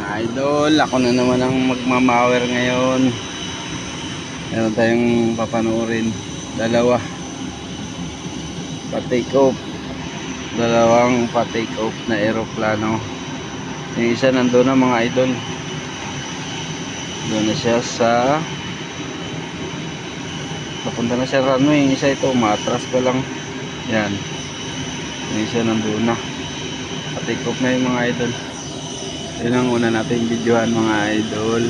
Mga idol, ako na naman ang magmamawer ngayon. Meron tayong papanoorin. Dalawa. Pa-take off. Dalawang pa-take off na aeroplano. Yung isa nandun na mga idol. Doon na siya sa Papunta na siya runway. Yung isa ito, matras pa lang. Yan. Yung isa nandun na. Pa-take off na yung mga idol. Yun ang una natin videohan mga idol.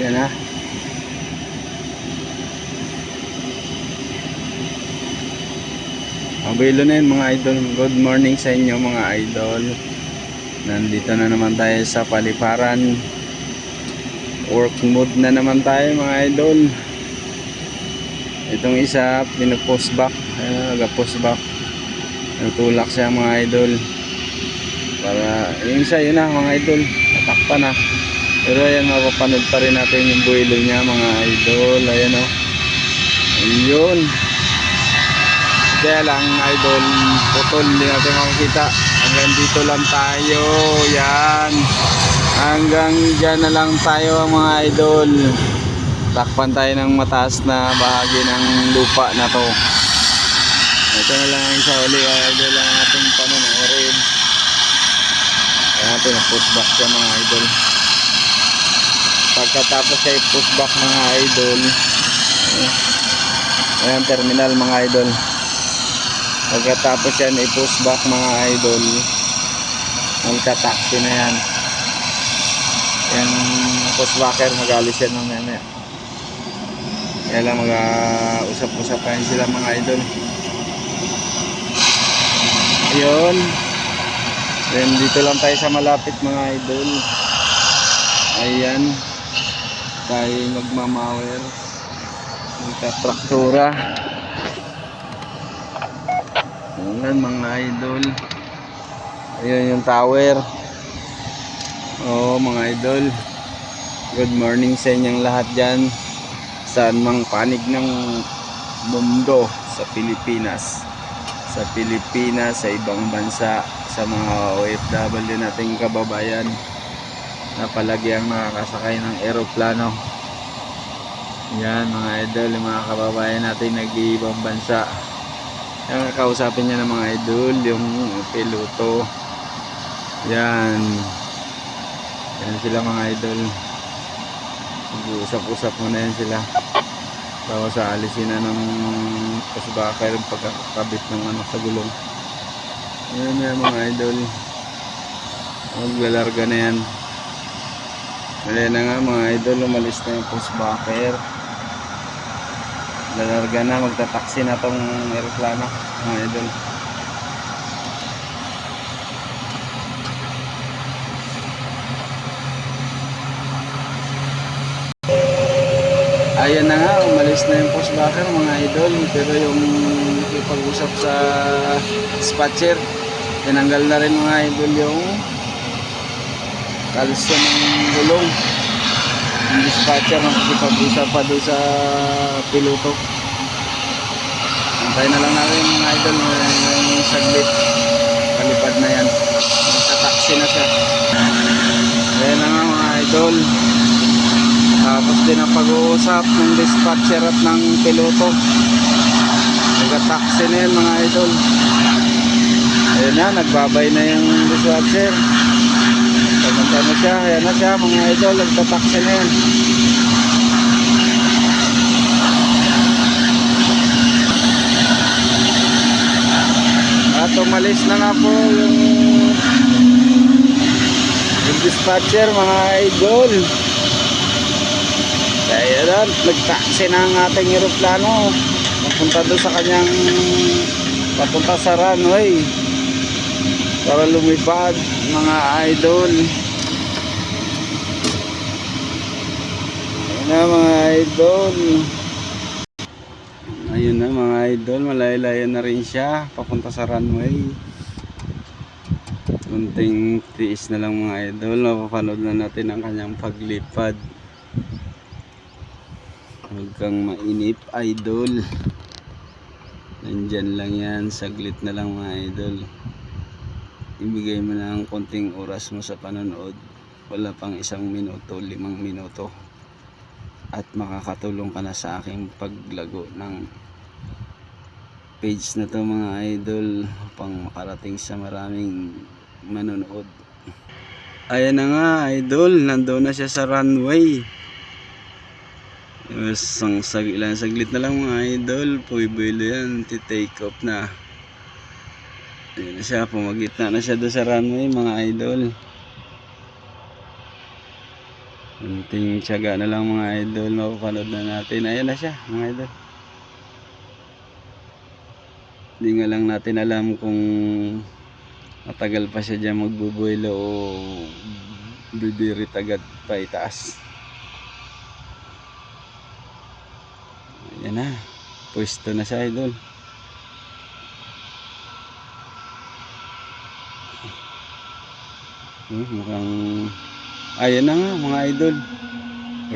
Yan ha. Abilo na yun mga idol. Good morning sa inyo mga idol. Nandito na naman tayo sa paliparan. Work mode na naman tayo mga idol. Itong isa, pinapost back. Ayun, nag-post back. Nagtulak siya mga idol. Para, yung isa yun na mga idol. Natakpan na. Pero ayan, mapapanood pa rin natin yung buwilo niya mga idol. Ayan o. Ayun. Kaya lang idol, putol. Hindi natin makikita. Hanggang dito lang tayo. Yan. Hanggang dyan na lang tayo mga idol. Takpan tayo ng mataas na bahagi ng lupa na to. Ito na lang ang isa uli idol ang ating panonood. Kaya natin push back siya mga idol. Pagkatapos ay push back mga idol. Ayan terminal mga idol. Pagkatapos yan i-push back mga idol. Magka-taxi na yan. Yan push backer magalis yan mamaya maya. Kaya lang mag-usap-usap kayo sila mga idol. Ayun. Then dito lang tayo sa malapit mga idol. Ayan. Tayo magmamawer. Magka-traktura. Ayan mga idol. Ayun yung tower. Oo mga idol. Good morning sa inyong lahat dyan. Saan mang panig ng mundo sa Pilipinas sa Pilipinas, sa ibang bansa, sa mga OFW nating kababayan na palagi ang nakakasakay ng eroplano. Yan mga idol, yung mga kababayan natin nag-iibang bansa. Yung kausapin niya ng mga idol, yung piloto. Yan. Yan sila mga idol. Mag-uusap-usap muna yan sila. Bawa sa alisin na ng pasbaka yung pagkakabit ng ano sa gulong. Ayan yan mga idol. Maglalarga na yan. Ayan na nga mga idol, umalis na yung pusbacker. Lalarga na, magtataksi na tong aeroplano mga idol. Ayan na nga, umalis na yung postbacker mga idol. Pero yung ipag-usap sa dispatcher, tinanggal na rin mga idol yung kalso ng gulong. Yung dispatcher nakikipag-usap pa doon sa piloto. Antay na lang natin mga idol, yung saglit. Kalipad na yan. Magta-taxi na siya. Ayan na nga mga idol. Tapos din ang pag-uusap ng dispatcher at ng piloto. Nagka-taxi na yan mga idol. Ayun na, nagbabay na yung dispatcher. Pumunta na siya, ayan na siya mga idol, nagta-taxi na yan. At umalis na nga po yung yung dispatcher mga idol. Kaya yan, nagtaksi na ang ating aeroplano. Papunta doon sa kanyang papunta sa runway para lumipad mga idol. Ayan na mga idol. Ayun na mga idol, malaylayan na rin siya papunta sa runway. Kunting tiis na lang mga idol, mapapanood na natin ang kanyang paglipad. Huwag kang mainip, idol. Nandyan lang yan, saglit na lang mga idol. ibigay mo na ang konting oras mo sa panonood. Wala pang isang minuto, limang minuto. At makakatulong ka na sa aking paglago ng page na to mga idol upang makarating sa maraming manonood. Ayan na nga idol, nandoon na siya sa runway. Isang sag ilang saglit na lang mga idol, puwibuilo yan, titake off na. Ayan na siya, pumagitna na siya doon sa runway mga idol. Kunting tiyaga na lang mga idol, mapapanood na natin. Ayan na siya mga idol. Hindi nga lang natin alam kung matagal pa siya dyan magbubuelo o bibirit agad pa itaas. Ayan na. Pwesto na siya, idol. Hmm, mukhang... Ayan na nga, mga idol.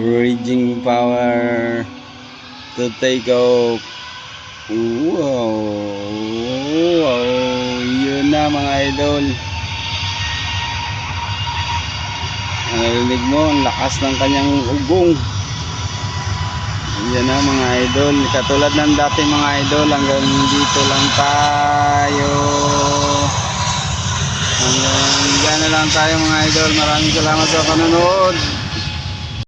Raging power to take off. Wow! Wow! Yun na, mga idol. Narinig mo, ang lakas ng kanyang ugong. Yan na mga idol. Katulad ng dati mga idol, hanggang dito lang tayo. Hanggang dyan na lang tayo mga idol. Maraming salamat sa panonood.